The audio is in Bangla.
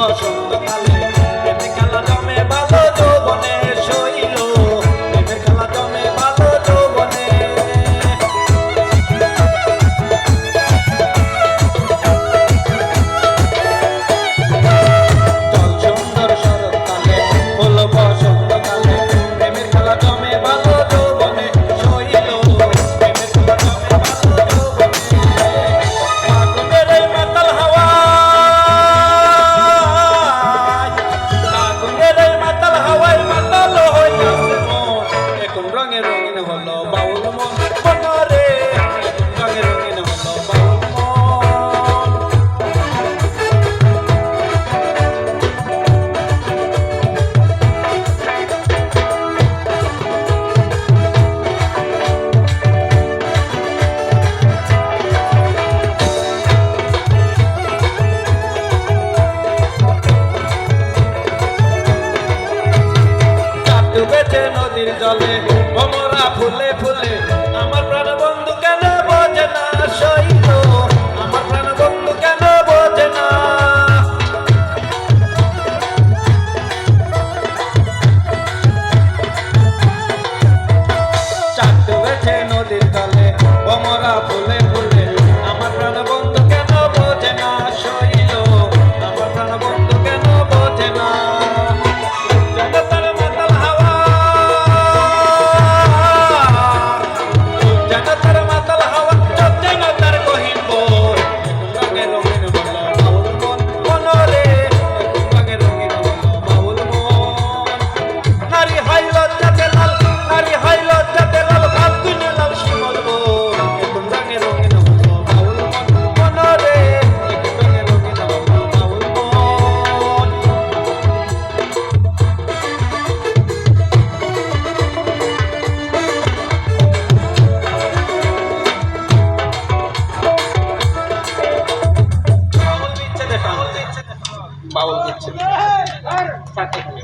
ভালোবাসা ভালো জলে ভোমরা ফুলে ফুলে